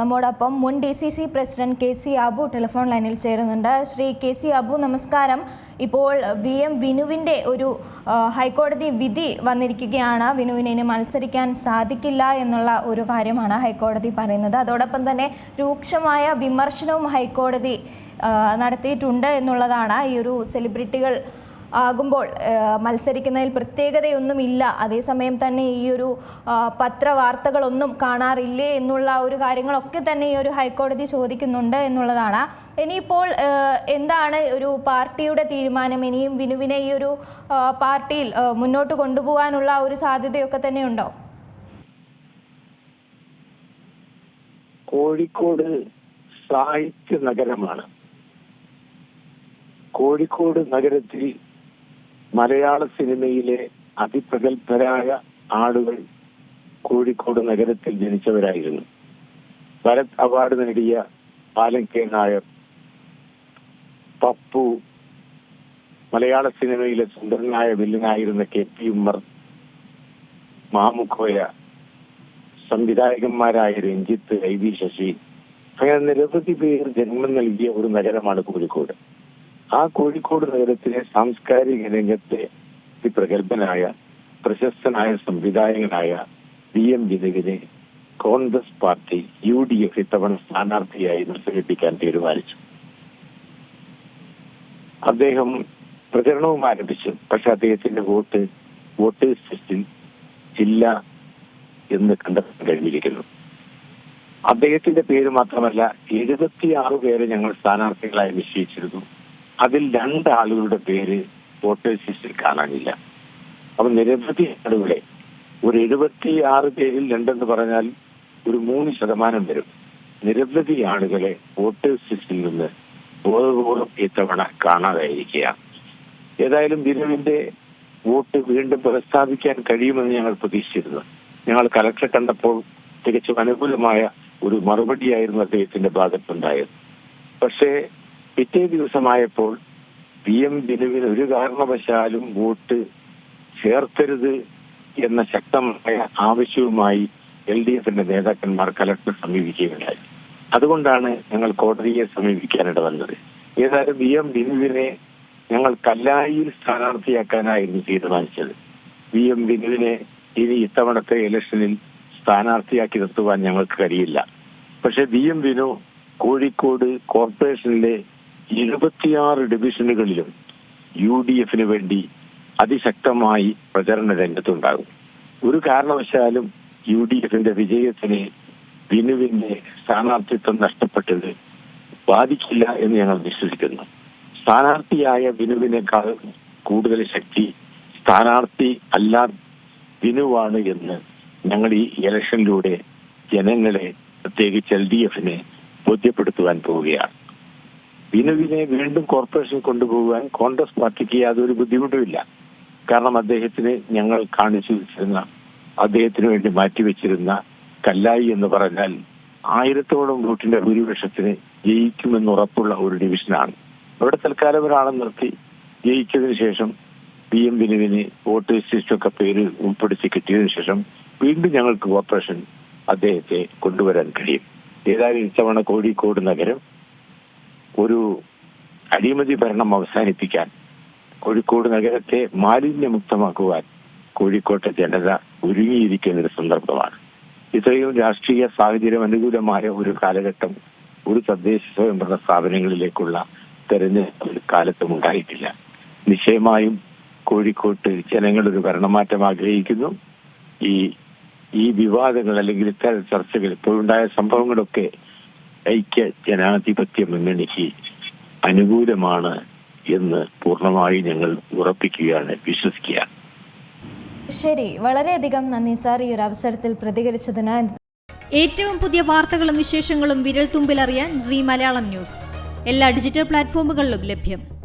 നമ്മോടൊപ്പം മുൻ D C C president K C Abu telephone ലൈനിൽ ചേരുന്നുണ്ട്. ശ്രീ കെ സി അബു നമസ്കാരം. ഇപ്പോൾ വി എം വിനുവിന്റെ ഒരു ഹൈക്കോടതി വിധി വന്നിരിക്കുകയാണ്. വിനുവിന് ഇനി മത്സരിക്കാൻ സാധിക്കില്ല എന്നുള്ള ഒരു കാര്യമാണ് ഹൈക്കോടതി പറയുന്നത്. അതോടൊപ്പം തന്നെ രൂക്ഷമായ വിമർശനവും ഹൈക്കോടതി നടത്തിയിട്ടുണ്ട് എന്നുള്ളതാണ് ഈ ഒരു സെലിബ്രിറ്റികൾ ആകുമ്പോൾ മത്സരിക്കുന്നതിൽ പ്രത്യേകതയൊന്നുമില്ല. അതേസമയം തന്നെ ഈ ഒരു പത്രവാർത്തകളൊന്നും കാണാറില്ലേ എന്നുള്ള ഒരു കാര്യങ്ങളൊക്കെ തന്നെ ഈ ഒരു ഹൈക്കോടതി ചോദിക്കുന്നുണ്ട് എന്നുള്ളതാണ്. ഇനിയിപ്പോൾ എന്താണ് ഒരു പാർട്ടിയുടെ തീരുമാനം? ഇനിയും വിനുവിനെ ഈ ഒരു പാർട്ടിയിൽ മുന്നോട്ട് കൊണ്ടുപോകാനുള്ള ഒരു സാധ്യതയൊക്കെ തന്നെ ഉണ്ടോ കോഴിക്കോട് സാഹിത്യ നഗരമാണ്. കോഴിക്കോട് നഗരത്തിൽ മലയാള സിനിമയിലെ അതിപ്രഗത്ഭരായ ആളുകൾ കോഴിക്കോട് നഗരത്തിൽ ജനിച്ചവരായിരുന്നു. ഭരത് അവാർഡ് നേടിയ ബാലൻ കെ നായർ പപ്പു മലയാള സിനിമയിലെ സുന്ദരനായ വില്ലനായിരുന്ന കെ പി ഉമ്മർ മാമുക്കോയ സംവിധായകന്മാരായ രഞ്ജിത്ത് ഐ വി ശശി അങ്ങനെ നിരവധി പേർ ജന്മം നൽകിയ ഒരു നഗരമാണ് കോഴിക്കോട്. ആ കോഴിക്കോട് നഗരത്തിലെ സാംസ്കാരിക രംഗത്തെ പ്രഗത്ഭനായ പ്രശസ്തനായ സംവിധായകനായ V M വിനുവിനെ Congress party U D F ഇത്തവണ സ്ഥാനാർത്ഥിയായി മത്സരിപ്പിക്കാൻ തീരുമാനിച്ചു. അദ്ദേഹം പ്രചരണവും ആരംഭിച്ചു. പക്ഷെ അദ്ദേഹത്തിന്റെ വോട്ട് വോട്ടേഴ്സ് ലിസ്റ്റിൽ ഇല്ല എന്ന് കണ്ടെത്താൻ കഴിഞ്ഞിരിക്കുന്നു. അദ്ദേഹത്തിന്റെ പേര് മാത്രമല്ല എഴുപത്തിയാറ് പേരെ ഞങ്ങൾ സ്ഥാനാർത്ഥികളായി നിശ്ചയിച്ചിരുന്നു. അതിൽ രണ്ട് ആളുകളുടെ പേര് വോട്ടേഴ്സ് ലിസ്റ്റിൽ കാണാനില്ല. അപ്പൊ നിരവധി ആളുകളെ ഒരു എഴുപത്തി ആറ് പേരിൽ രണ്ടെന്ന് പറഞ്ഞാൽ ഒരു മൂന്ന് ശതമാനം വരും. നിരവധി ആളുകളെ വോട്ടേഴ്സ് ലിസ്റ്റിൽ നിന്ന് ബോധപൂർവം ഇത്തവണ കാണാതായിരിക്കുകയാണ്. ഏതായാലും ബിനുവിന്റെ വോട്ട് വീണ്ടും പുനഃസ്ഥാപിക്കാൻ കഴിയുമെന്ന് ഞങ്ങൾ പ്രതീക്ഷിച്ചിരുന്നു. ഞങ്ങൾ കലക്ടറെ കണ്ടപ്പോൾ തികച്ചും അനുകൂലമായ ഒരു മറുപടിയായിരുന്നു അദ്ദേഹത്തിന്റെ ഭാഗത്തുണ്ടായത് പക്ഷേ പിറ്റേ ദിവസമായപ്പോൾ പി എം ബിനുവിന് ഒരു കാരണവശാലും വോട്ട് ചേർത്തരുത് എന്ന ശക്തമായ ആവശ്യവുമായി എൽ ഡി എഫിന്റെ നേതാക്കന്മാർ കലക്ടറെ സമീപിക്കുകയുണ്ടായി. അതുകൊണ്ടാണ് ഞങ്ങൾ കോടതിയെ സമീപിക്കാനിട വന്നത്. ഏതായാലും വി എം ബിനുവിനെ ഞങ്ങൾ കല്ലായിയിൽ സ്ഥാനാർത്ഥിയാക്കാനായിരുന്നു തീരുമാനിച്ചത്. വി എം ബിനുവിനെ ഇനി ഇത്തവണത്തെ ഇലക്ഷനിൽ സ്ഥാനാർത്ഥിയാക്കി നിർത്തുവാൻ ഞങ്ങൾക്ക് കഴിയില്ല. പക്ഷെ വി എം ബിനു കോഴിക്കോട് കോർപ്പറേഷനിലെ ഇരുപത്തിയാറ് ഡിവിഷനുകളിലും യു ഡി എഫിന് വേണ്ടി അതിശക്തമായി പ്രചരണ രംഗത്തുണ്ടാകും. ഒരു കാരണവശാലും യു ഡി എഫിന്റെ വിജയത്തിന് ബിനുവിന്റെ സ്ഥാനാർത്ഥിത്വം നഷ്ടപ്പെട്ടത് ബാധിക്കില്ല എന്ന് ഞങ്ങൾ വിശ്വസിക്കുന്നു. സ്ഥാനാർത്ഥിയായ ബിനുവിനേക്കാൾ കൂടുതൽ ശക്തി സ്ഥാനാർത്ഥി അല്ല ബിനുവാണ് എന്ന് ഞങ്ങൾ ഈ ഇലക്ഷനിലൂടെ ജനങ്ങളെ പ്രത്യേകിച്ച് എൽ ഡി എഫിനെ ബോധ്യപ്പെടുത്തുവാൻ പോവുകയാണ്. ബിനുവിനെ വീണ്ടും കോർപ്പറേഷൻ കൊണ്ടുപോകാൻ കോൺഗ്രസ് പാർട്ടിക്ക് യാതൊരു ബുദ്ധിമുട്ടുമില്ല കാരണം അദ്ദേഹത്തിന് ഞങ്ങൾ കാണിച്ചു വെച്ചിരുന്ന അദ്ദേഹത്തിന് വേണ്ടി മാറ്റിവെച്ചിരുന്ന കല്ലായി എന്ന് പറഞ്ഞാൽ ആയിരത്തോളം വോട്ടിന്റെ ഭൂരിപക്ഷത്തിന് ജയിക്കുമെന്ന് ഉറപ്പുള്ള ഒരു ഡിവിഷനാണ്. അവിടെ തൽക്കാലം ഒരാളെ നിർത്തി ജയിച്ചതിന് ശേഷം പി എം ബിനുവിന് വോട്ടേഴ്സ് ലിസ്റ്റൊക്കെ പേര് ഉൾപ്പെടുത്തി കിട്ടിയതിനു ശേഷം വീണ്ടും ഞങ്ങൾക്ക് കോർപ്പറേഷൻ അദ്ദേഹത്തെ കൊണ്ടുവരാൻ കഴിയും. ഏതായാലും ഇത്തവണ കോഴിക്കോട് നഗരം ഒരു അഴിമതി ഭരണം അവസാനിപ്പിക്കാൻ കോഴിക്കോട് നഗരത്തെ മാലിന്യമുക്തമാക്കുവാൻ കോഴിക്കോട്ടെ ജനത ഒരുങ്ങിയിരിക്കുന്ന ഒരു സന്ദർഭമാണ്. ഇത്രയും രാഷ്ട്രീയ സാഹചര്യം അനുകൂലമായ ഒരു കാലഘട്ടം ഒരു തദ്ദേശ സ്വയംഭരണ സ്ഥാപനങ്ങളിലേക്കുള്ള തെരഞ്ഞെടുപ്പ് കാലത്തും ഉണ്ടായിട്ടില്ല. നിശ്ചയമായും കോഴിക്കോട്ട് ജനങ്ങൾ ഒരു ഭരണമാറ്റം ആഗ്രഹിക്കുന്നു. ഈ ഈ വിവാദങ്ങൾ അല്ലെങ്കിൽ ഇത്തരം ചർച്ചകൾ ഇപ്പോഴുണ്ടായ സംഭവങ്ങളൊക്കെ ഐക്യ ജനാധിപത്യ മുന്നണിക്ക് അനുകൂലമാണ് എന്ന് പൂർണമായി ഞങ്ങൾ ഉറപ്പിക്കുകയാണ് വിശ്വസിക്കുക. ശരി വളരെയധികം നന്ദി സാർ ഈ ഒരു അവസരത്തിൽ പ്രതികരിച്ചതിന്. ഏറ്റവും പുതിയ വാർത്തകളും വിശേഷങ്ങളും വിരൽ തുമ്പിലറിയാൻ സി മലയാളം ന്യൂസ്. എല്ലാ ഡിജിറ്റൽ പ്ലാറ്റ്ഫോമുകളിലും ലഭ്യം.